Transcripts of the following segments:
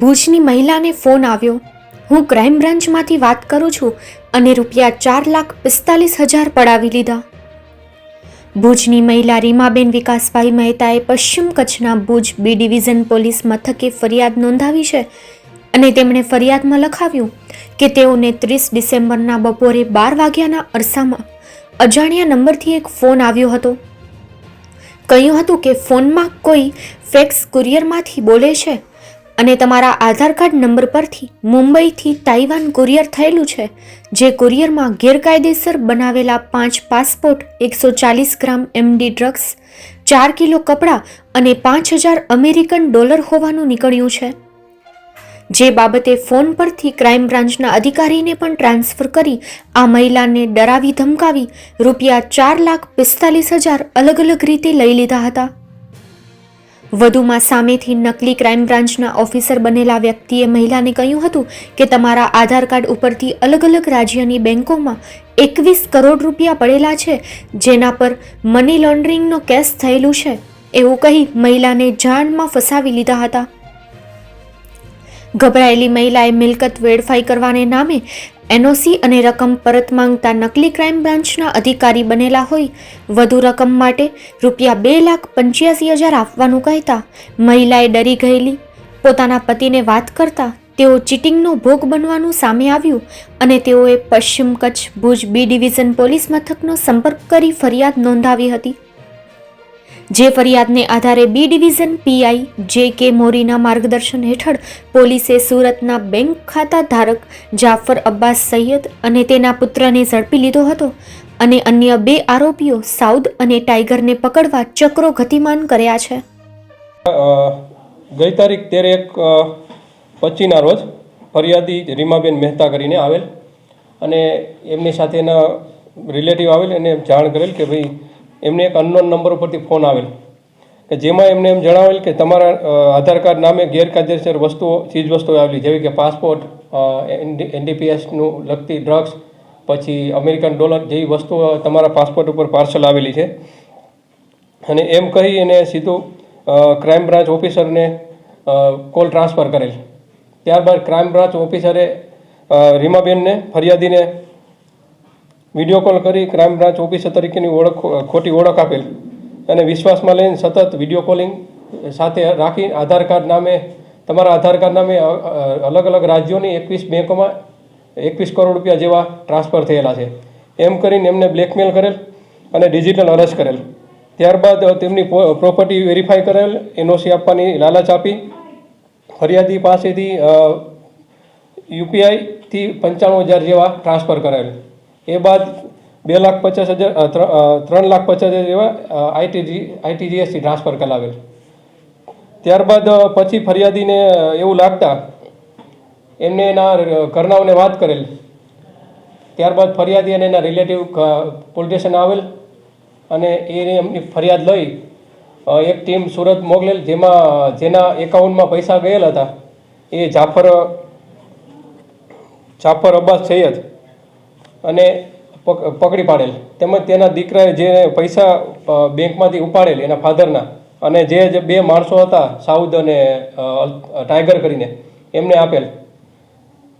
ભુજની મહિલાને ફોન આવ્યો. હું ક્રાઇમ બ્રાન્ચમાંથી વાત કરું છું અને રૂપિયા ચાર લાખ પિસ્તાલીસ હજાર પડાવી લીધા. ભુજની મહિલા રીમાબેન વિકાસભાઈ મહેતાએ પશ્ચિમ કચ્છના ભુજ બી ડિવિઝન પોલીસ મથકે ફરિયાદ નોંધાવી છે અને તેમણે ફરિયાદમાં લખાવ્યું કે તેઓને ત્રીસ ડિસેમ્બરના બપોરે બાર વાગ્યાના અરસામાં અજાણ્યા નંબરથી એક ફોન આવ્યો હતો. કહ્યું હતું કે ફોનમાં કોઈ ફેક્સ કુરિયરમાંથી બોલે છે. અને તમારા આધાર કાર્ડ નંબર પરથી મુંબઈથી તાઇવાન કુરિયર થયેલું છે, જે કુરિયરમાં ગેરકાયદેસર બનાવેલા પાંચ પાસપોર્ટ, એકસો ચાલીસ ગ્રામ એમડી ડ્રગ્સ, ચાર કિલો કપડાં અને પાંચ હજાર અમેરિકન ડોલર હોવાનું નીકળ્યું છે. જે બાબતે ફોન પરથી ક્રાઇમ બ્રાન્ચના અધિકારીને પણ ટ્રાન્સફર કરી આ મહિલાને ડરાવી ધમકાવી રૂપિયા ચાર લાખ પિસ્તાલીસ હજાર અલગ અલગ રીતે લઈ લીધા હતા. વધુમાં સામેથી નકલી ક્રાઇમ બ્રાન્ચના ઓફિસર બનેલા વ્યક્તિએ મહિલાને કહ્યું હતું કે તમારા આધાર કાર્ડ ઉપરથી અલગ અલગ રાજ્યની બેંકોમાં એકવીસ કરોડ રૂપિયા પડેલા છે, જેના પર મની લોન્ડરિંગનો કેસ થયેલું છે. એવું કહી મહિલાને જાણમાં ફસાવી લીધા હતા. ગભરાયેલી મહિલાએ મિલકત વેડફાઈ કરવાને નામે એનઓસી અને રકમ પરત માંગતા નકલી ક્રાઇમ બ્રાન્ચના અધિકારી બનેલા હોય. વધુ રકમ માટે રૂપિયા બે લાખ પંચ્યાસી હજાર આપવાનું કહેતા મહિલાએ ડરી ગયેલી. પોતાના પતિને વાત કરતા તેઓ ચીટિંગનો ભોગ બનવાનું સામે આવ્યું અને તેઓએ પશ્ચિમ Kutch Bhuj B division police મથકનો સંપર્ક કરી ફરિયાદ નોંધાવી હતી. જે ફરિયાદને આધારે બી ડિવિઝન પીઆઈ જે કે મોરીના માર્ગદર્શન હેઠળ પોલીસે સુરતના બેંક ખાતા ધારક જાફર અબ્બાસ સૈયદ અને તેના પુત્રને ઝડપી લીધો હતો અને અન્ય બે આરોપીઓ સાઉદ અને ટાઈગરને પકડવા ચક્રો ગતિમાન કર્યા છે. ગઈ તારીખ તેર એક પચીના રોજ ફરિયાદી રીમાબેન મહેતા કરીને આવેલ અને એમની સાથેના રિલેટિવ આવેલ એને જાણ કરેલ કે ભાઈ એમને એક અનનોન નંબર ઉપરથી ફોન આવેલ. કે જેમાં એમને એમ જણાવેલ કે તમારા આધાર કાર્ડ નામે ગેરકાયદેસર વસ્તુઓ ચીજ વસ્તુઓ આવેલી, જેવી કે પાસપોર્ટ એનડીપીએસનું લગતી ડ્રગ્સ પછી અમેરિકન ડોલર જેવી વસ્તુઓ તમારા પાસપોર્ટ ઉપર પાર્સલ આવેલી છે. અને એમ કહી એને સીધું ક્રાઇમ બ્રાન્ચ ઓફિસરને કોલ ટ્રાન્સફર કરેલ. ત્યારબાદ ક્રાઇમ બ્રાન્ચ ઓફિસરે રીમાબેનને ફરિયાદીને વીડિયો કોલ કરી ક્રાઇમ બ્રાન્ચ ઓફિસર તરીકેની ઓળખ, ખોટી ઓળખ આપેલ. અને વિશ્વાસમાં લઈને સતત વીડિયો કોલિંગ સાથે રાખી આધાર કાર્ડ નામે, તમારા આધાર કાર્ડ નામે અલગ અલગ રાજ્યોની એકવીસ બેંકોમાં એકવીસ કરોડ રૂપિયા જેવા ટ્રાન્સફર થયેલા છે. એમ કરીને એમને બ્લેકમેલ કરેલ અને ડિજિટલ અરેસ્ટ કરેલ. ત્યારબાદ તેમની પ્રોપર્ટી વેરીફાઈ કરેલ, એનઓસી આપવાની લાલચ આપી. ફરિયાદી પાસેથી યુપીઆઈથી પંચાણું હજાર જેવા ટ્રાન્સફર કરેલ. એ બાદ બે લાખ પચાસ હજાર ત્રણ લાખ પચાસ હજાર જેવા આઈટીજી આઈટીજીએસથી ટ્રાન્સફર કરાવેલ. ત્યારબાદ પછી ફરિયાદીને એવું લાગતા એમને એના ઘરનાઓને વાત કરેલ. ત્યારબાદ ફરિયાદી અને એના રિલેટિવ પોલીસ સ્ટેશન આવેલ અને એને એમની ફરિયાદ લઈ એક ટીમ સુરત મોકલેલ, જેમાં જેના એકાઉન્ટમાં પૈસા ગયેલા હતા. એ જાફર જાફર અબ્બાસ સૈયદ અને પક- પકડી પાડેલ. તેમજ તેના દીકરાએ જે પૈસા બેંકમાંથી ઉપાડેલ એના ફાધરના. અને જે જે બે માણસો હતા સાઉદ અને ટાઈગર કરીને એમને આપેલ.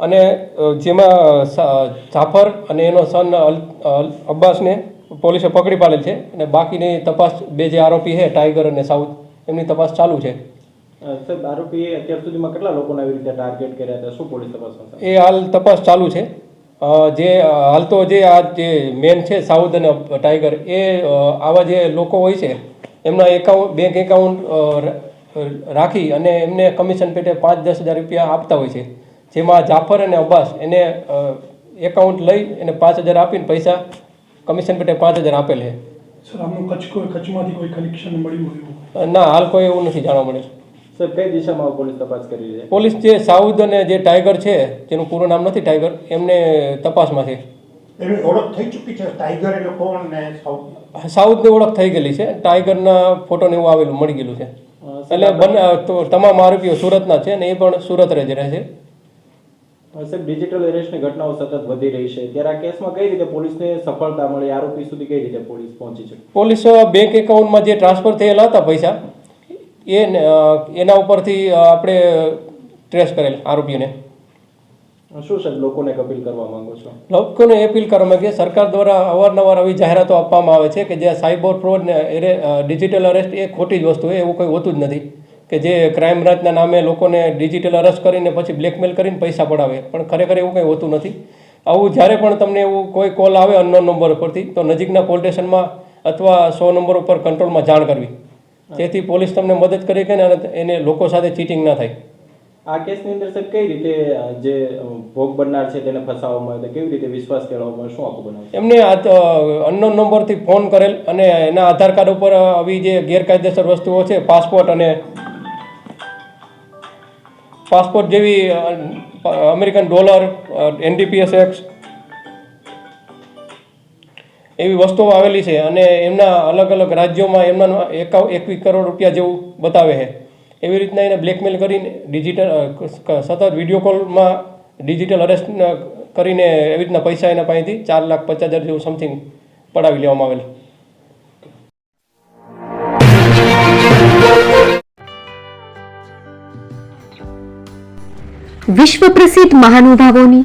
અને જેમાં જાફર અને એનો સન અબ્બાસને પોલીસે પકડી પાડેલ છે. અને બાકીની તપાસ બે જે આરોપી છે ટાઈગર અને સાઉથ એમની તપાસ ચાલુ છે. સાહેબ આરોપીએ અત્યાર સુધીમાં કેટલા લોકોને આવી રીતે ટાર્ગેટ કર્યા હતા? શું પોલીસ તપાસ એ હાલ તપાસ ચાલુ છે. જે હાલ તો જે આ જે મેન છે સાઉથ અને ટાઈગર એ આવા જે લોકો હોય છે એમના એકાઉન્ટ બેંક એકાઉન્ટ રાખી અને એમને કમિશન પેટે પાંચ દસ હજાર રૂપિયા આપતા હોય છે. જેમાં જાફર અને અબ્બાસ એને એકાઉન્ટ લઈ એને પાંચ હજાર આપીને પૈસા કમિશન પેટે પાંચ હજાર આપેલ છે. સર આમનું કચ્છ કોઈ કચ્છમાંથી કોઈ કનેક્શન મળ્યું હોય ના હાલ કોઈ એવું નથી જાણવા મળેલ સાહેબ કઈ દિશામાં પોલીસ તપાસ કરી રહી છે? પોલીસ જે સાઉથ અને જે ટાઈગર છે જેનું પૂરું નામ નથી ટાઈગર એમને તપાસમાં છે એની ઓળખ થઈ ચૂકી છે? ટાઈગર એટલે કોણ ને સાઉદ સાઉદની ઓળખ થઈ ગયેલી છે. ટાઈગરના ફોટો ને એવું આવેલું મળી ગયેલું છે. એટલે બંને તો તમામ આરોપીઓ સુરતના છે ને એ પણ સુરત જ રહે છે. સાહેબ ડિજિટલ એરેસ્ટની ઘટનાઓ સતત વધી રહી છે. ત્યારે આ કેસમાં કઈ રીતે પોલીસને સફળતા મળી? આરોપી સુધી કઈ રીતે પોલીસ પહોંચી છે? પોલીસ બેંક એકાઉન્ટમાં જે ટ્રાન્સફર થયેલા હતા પૈસા એ એના ઉપરથી આપણે ટ્રેસ કરેલ આરોપીઓને. શું સાહેબ લોકોને અપીલ કરવા માંગો છો? લોકોને અપીલ કરવામાં કે સરકાર દ્વારા અવારનવાર આવી જાહેરાતો આપવામાં આવે છે કે જે સાયબર ફ્રોડ ને એરે ડિજિટલ અરેસ્ટ એ ખોટી જ વસ્તુ એવું કંઈ હોતું જ નથી. કે જે ક્રાઇમ બ્રાન્ચના નામે લોકોને ડિજિટલ અરેસ્ટ કરીને પછી બ્લેકમેલ કરીને પૈસા પડાવે પણ ખરેખર એવું કંઈ હોતું નથી. આવું જ્યારે પણ તમને એવું કોઈ કોલ આવે અનનોન નંબર પરથી તો નજીકના પોલીસ સ્ટેશનમાં અથવા સો નંબર ઉપર કંટ્રોલમાં જાણ કરવી. જેથી પોલીસ તમને મદદ કરી કે અને એને લોકો સાથે ચીટિંગ ના થાય આ કેસની અંદર સર કઈ રીતે જે ભોગ બનનાર છે તેને ફસાવવામાં આવે કેવી રીતે વિશ્વાસ કેળવવામાં? શું આખું બનાવ એમને અનનોન નંબરથી ફોન કરેલ અને એના આધાર કાર્ડ ઉપર આવી જે ગેરકાયદેસર વસ્તુઓ છે પાસપોર્ટ અને પાસપોર્ટ જેવી અમેરિકન ડોલર એનડીપીએસ એક્સ એવી વસ્તુઓ આવેલી છે અને એમના અલગ અલગ રાજ્યોમાં એમના એકાવ એકવીસ કરોડ રૂપિયા જેવું બતાવે છે. એવી રીતના એને બ્લેકમેલ કરીને ડિજિટલ સતત વીડિયો કોલમાં ડિજિટલ અરેસ્ટ કરીને એવી રીતના પૈસા એના પાસેથી ચાર લાખ પચાસ હજાર જેવું સમથિંગ પડાવી લેવામાં આવેલ. વિશ્વ પ્રસિદ્ધ મહાનુભાવોની